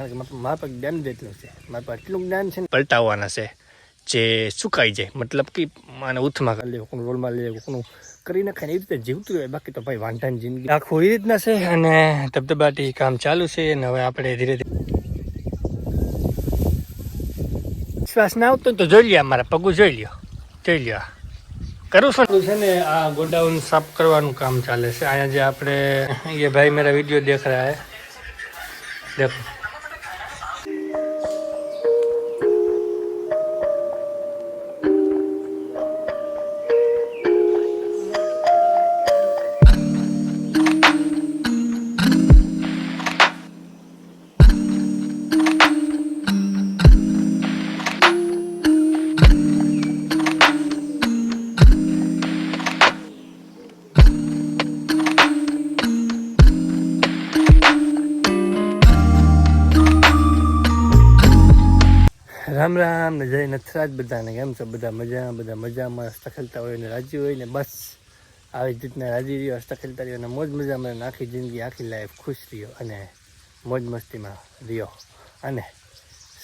કારણ કે મારા પાસે જ્ઞાન જેટલું છે. એટલું જ્ઞાન ને પલટાવવાના છે, જે સુકાઈ જાય. મતલબ કે આને ઉથમાં કરી લે કોનું રોલમાં લઈ લે કોનું કરી નાખે એવી રીતે જીવતું હોય બાકી તો ભાઈ વાંધાની જિંદગી આખું એવી રીતના છે અને ધબધબાટી કામ ચાલુ છે અને હવે આપણે ધીરે ધીરે વિશ્વાસ ના આવતો તો જોઈ લ્યો મારા પગું, જોઈ લ્યો જોઈ લ્યો. કરું છું. છે ને, આ ગોડાઉન સાફ કરવાનું કામ ચાલે છે. અહીંયા જે આપણે, એ ભાઈ મારા વીડિયો દેખ રહ્યા હે દેખો. રામ રામ ને જય નથરાજ બધાને કેમ છો? બધા મજા બધા મજામાં, હસ્તખેલતા હોય ને રાજી હોય ને બસ. આવી જ રીતના રાજી રહ્યો, હસ્તખેલતા રહ્યો અને મોજ મજામાં આખી જિંદગી, આખી લાઈફ ખુશ રહ્યો અને મોજ મસ્તીમાં રહ્યો. અને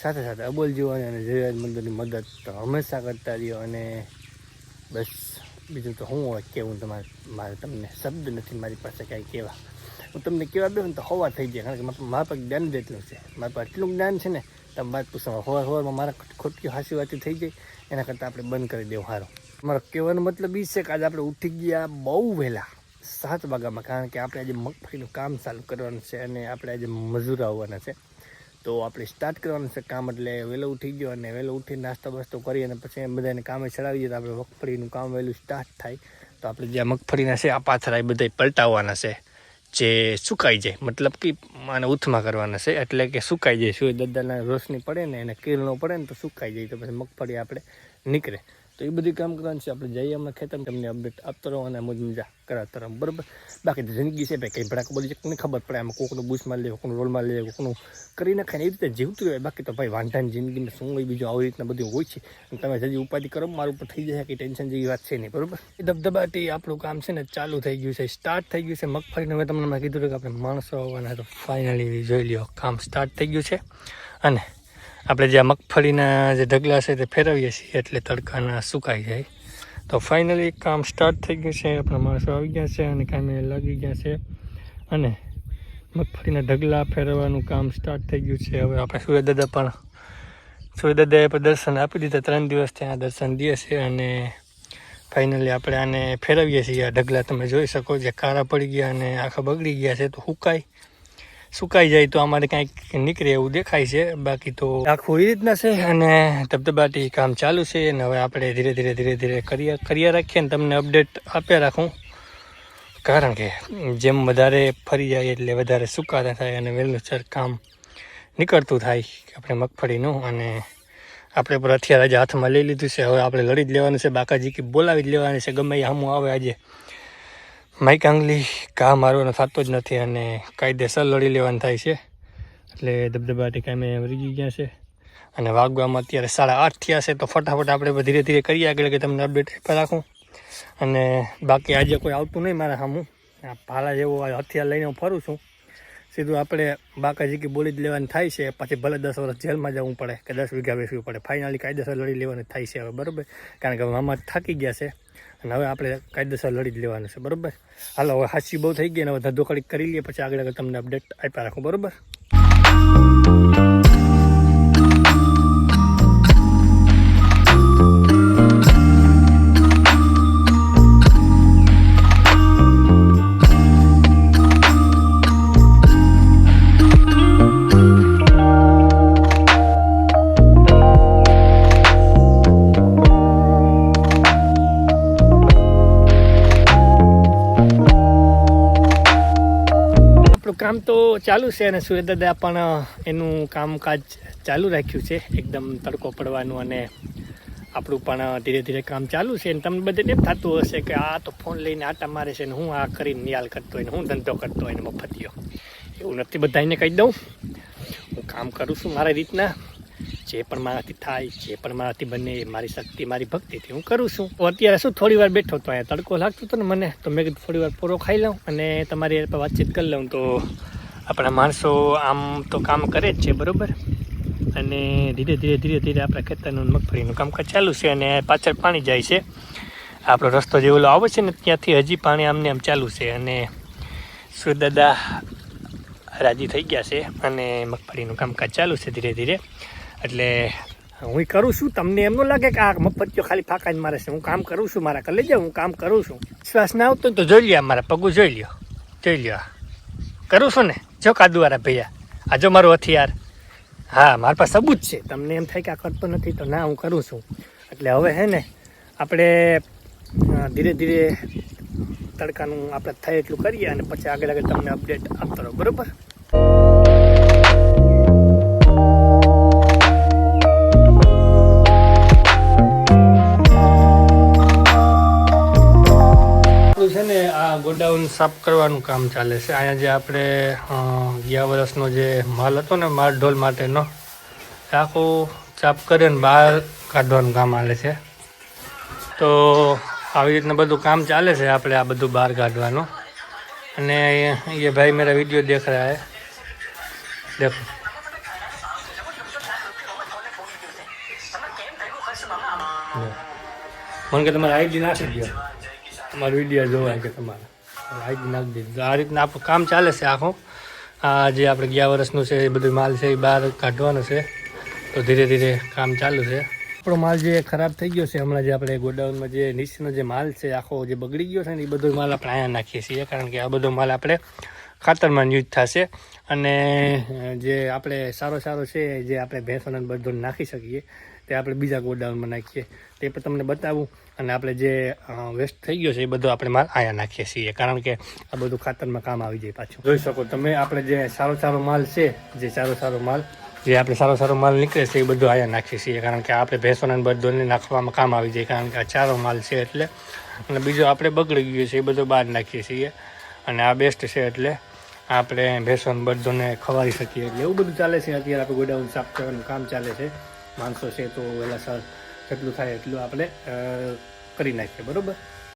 સાથે સાથે અબોલ જીવવાની અને જયરાજ મંદિરની મદદ તો હંમેશા કરતા રહ્યો અને બસ. બીજું તો હું હોય કેવું તમારે, મારે તમને શબ્દ નથી, મારી પાસે કાંઈ કહેવા હું તમને કહેવા બે ને તો હોવા થઈ જાય, કારણ કે મારા પાસે જ્ઞાન જ એટલું છે. મારા પાસે એટલું જ્ઞાન છે ને તમે બાદ પૂછો હોર હોરમાં મારા ખોટી હાસી વાતી થઈ જાય એના કરતાં આપણે બંધ કરી દેવું સારું મારો કહેવાનો મતલબ એ છે કે આજે આપણે ઉઠી ગયા બહુ વહેલા. સાત વાગ્યામાં, કારણ કે આપણે આજે મગફળીનું કામ ચાલુ કરવાનું છે અને આપણે આજે મજૂર આવવાના છે. તો આપણે સ્ટાર્ટ કરવાનું છે કામ એટલે વહેલો ઉઠી ગયો અને વહેલો ઉઠી નાસ્તો બાસ્તો કરી અને પછી એમ બધાને કામે ચડાવીએ તો આપણે મગફળીનું કામ વહેલું સ્ટાર્ટ થાય. તો આપણે જે મગફળીના છે, આ પાથરા એ બધા પલટાવવાના છે. જે સુકાઈ જાય, મતલબ કે આને ઉથમાં કરવાના છે, એટલે કે સુકાઈ જાય. સૂર્ય દાદાના રોશની પડે ને એને કિરણો પડે ને તો સુકાઈ જાય. તો પછી મગફળી આપણે નીકળે. તો એ બધી કામ કરવાનું છે. આપણે જઈએ હમણાં ખેતર તમને અપડેટ આપતો રહો અને મોજ મજા કરાવતા રહો. બરાબર? બાકી જિંદગી છે ભાઈ, કંઈ ભડાક બોલી છે કોને ખબર પડે. આમાં કોકનું બૂસમાં લે, કોકનું રોલમાં લે, કોકનું કરી નાખે એ રીતે જીવતું હોય બાકી તો ભાઈ, વાંધાની જિંદગીમાં શું હોય બીજું, આવી રીતના બધું હોય છે. અને તમે હજી ઉપાધિ કરો, મારું ઉપર થઈ જાય કે ટેન્શન જેવી વાત છે નહીં. બરાબર? એ ધબધબાટી આપણું કામ છે ને, ચાલુ થઈ ગયું છે. સ્ટાર્ટ થઈ ગયું છે મગફળીનું. મેં તમને કીધું કે આપણે માણસો આવવાના તો ફાઇનલી જોઈ લ્યો, કામ સ્ટાર્ટ થઈ ગયું છે. અને આપણે જે મગફળીના જે ઢગલા છે તે ફેરવીએ છીએ એટલે તડકાના સુકાઈ જાય. તો ફાઇનલી કામ સ્ટાર્ટ થઈ ગયું છે. આપણા માણસો આવી ગયા છે અને કામે લાગી ગયા છે. અને મગફળીના ઢગલા ફેરવવાનું કામ સ્ટાર્ટ થઈ ગયું છે. હવે આપણે સૂર્યદાદા પણ સૂર્યદાદાએ પણ દર્શન આપી દીધા. ત્રણ દિવસ ત્યાં દર્શન દે છે અને ફાઇનલી આપણે આને ફેરવીએ છીએ. આ ઢગલા તમે જોઈ શકો જે કાળા પડી ગયા અને આખા બગડી ગયા છે. તો સુકાય. સુકાઈ જાય તો અમારે કાંઈક નીકળે એવું દેખાય છે. બાકી તો આખું એ રીતના છે અને ધબધબાટી કામ ચાલુ છે અને હવે આપણે ધીરે ધીરે ધીરે ધીરે કરી રાખીએ ને તમને અપડેટ આપ્યા રાખું. કારણ કે જેમ વધારે ફરી જાય એટલે વધારે સુકાતા થાય અને વહેલું કામ નીકળતું થાય આપણે મગફળીનું અને આપણે પર હથિયાર આજે હાથમાં લઈ લીધું છે. હવે આપણે લડી જ લેવાનું છે, બાકાજી કે બોલાવી જ લેવાની છે. ગમે એ હમું આવે આજે. માઈક આંગલી ઘા મારવાનો થતો જ નથી અને કાયદેસર લડી લેવાનું થાય છે. એટલે ધબધબાટી કામે વરી ગયા છે. અને વાગવામાં અત્યારે સાડા આઠ થયા છે, તો ફટાફટ આપણે ધીરે ધીરે કરીએ આગળ કે તમને અપડેટ આપ્યા રાખું. અને બાકી આજે કોઈ આવતું નહીં મારા સામું આ ભાલા જેવો હથિયાર લઈને હું ફરું છું. સીધું આપણે બાકાજી કે બોલી જ લેવાનું થાય છે, પછી ભલે દસ વર્ષ જેલમાં જવું પડે કે દસ વીઘા બેસવું પડે. ફાઇનલી કાયદેસર લડી લેવાનું થાય છે હવે, બરાબર? કારણ કે મામા થાકી ગયા છે. અને હવે આપણે કાયદેસર લડી જ લેવાનું છે, બરાબર? હાલો, હવે હાસી બહુ થઈ ગઈ અને હવે ધંધો કરી લઈએ, પછી આગળ આગળ તમને અપડેટ આપ્યા રાખું, બરાબર? કામ તો ચાલુ છે અને સૂર્યદાદા પણ એનું કામકાજ ચાલુ રાખ્યું છે. એકદમ તડકો પડવાનું અને આપણું પણ ધીરે ધીરે કામ ચાલુ છે. અને તમને બધાને એમ થતું હશે કે આ તો ફોન લઈને આટા મારે છે ને હું આ કરીને નિયાલ કરતો હોય ને હું ધંધો કરતો હોય ને મફતિયો એવું નથી. બધાને કહી દઉં, હું કામ કરું છું મારી રીતના. જે પણ મારાથી થાય, જે પણ મારાથી બને એ મારી શક્તિ, મારી ભક્તિથી હું કરું છું. અત્યારે શું થોડી વાર બેઠો તો અહીંયા તડકો લાગતો હતો ને મને, તો મેં કીધું થોડી વાર પૂરો ખાઈ લઉં અને તમારી પર વાતચીત કરી લઉં. તો આપણા માણસો આમ તો કામ કરે જ છે, બરાબર? અને ધીરે ધીરે ધીરે ધીરે આપણા ખેતરનું મગફળીનું કામકાજ ચાલુ છે અને પાછળ પાણી જાય છે. આપણો રસ્તો જે ઓલો આવે છે ને ત્યાંથી હજી પાણી આમને આમ ચાલુ છે અને સુરદાદા રાજી થઈ ગયા છે અને મગફળીનું કામકાજ ચાલુ છે ધીરે ધીરે. એટલે હું કરું છું. તમને એમ ન લાગે કે આ મફતિયો ખાલી ફાંકા જ મારે છે. હું કામ કરું છું મારા કલે જાઉં હું કામ કરું છું. વિશ્વાસ ના આવતો તો જોઈ લ્યો મારા પગું, જોઈ લ્યો. જોઈ લ્યો કરું છું ને. જો કાદુવારા ભૈયા. આ જો મારું હથિયાર. હા, મારા પાસે સબૂત છે. તમને એમ થાય કે આ કરતો નથી તો ના, હું કરું છું. એટલે હવે હે ને, આપણે ધીરે ધીરે તડકાનું આપણે થાય એટલું કરીએ અને પછી આગળ આગળ તમને અપડેટ આપતો રહો. બરોબર? સાફ કરવાનું કામ ચાલે છે. અહીંયા જે આપણે ગયા વર્ષનો જે માલ હતો ને માર ઢોલ માટેનો, આખું ચાપ કરીને બહાર કાઢવાનું કામ ચાલે છે. તો આવી રીતના બધું કામ ચાલે છે આપણે આ બધું બહાર કાઢવાનું. અને એ ભાઈ મેરા વીડિયો દેખ રહ્યા હે. દેખો. મને કે તમારે આઈડી નાખી દો તમારો વીડિયો જોવાય કે તમારે. આઈડી નાખી આ રીતના આપણું કામ ચાલે છે આખું? આ જે આપણે ગયા વર્ષનું છે, એ બધું માલ છે, એ બહાર કાઢવાનો છે. તો ધીરે ધીરે કામ ચાલુ છે. આપણો માલ જે ખરાબ થઈ ગયો છે, હમણાં જે આપણે ગોડાઉનમાં જે નીચેનો જે માલ છે, આખો જે બગડી ગયો છે ને, એ બધો માલ આપણે અહીંયા નાખીએ છીએ, કારણ કે આ બધો માલ આપણે ખાતરમાં યુઝ થશે. અને જે આપણે સારો સારો છે, જે આપણે ભેંસોને બધું નાખી શકીએ તે આપણે બીજા ગોડાઉનમાં નાખીએ. તે પણ તમને બતાવું. અને આપણે જે વેસ્ટ થઈ ગયો છે, એ બધો આપણે માલ અહીંયા નાખીએ છીએ. કારણ કે આ બધું ખાતરમાં કામ આવી જાય પાછું. જોઈ શકો તમે, આપણે જે સારો સારો માલ છે, જે સારો સારો માલ, જે આપણે સારો સારો માલ નીકળે છે, એ બધું અહીંયા નાખીએ છીએ. કારણ કે આપણે ભેંસોને બધોને નાખવામાં કામ આવી જાય. કારણ કે આ ચારો માલ છે એટલે, અને બીજો આપણે બગડી ગયો છે, એ બધું બહાર નાખીએ છીએ. અને આ બેસ્ટ છે એટલે આપણે ભેંસોને બધોને ખવાડી શકીએ. એટલે એવું બધું ચાલે છે. અત્યારે આપણે ગોડાઉન સાફ કરવાનું કામ ચાલે છે. માણસો છે તો વહેલા સર જેટલું થાય એટલું આપણે કરી નાખીએ બરાબર?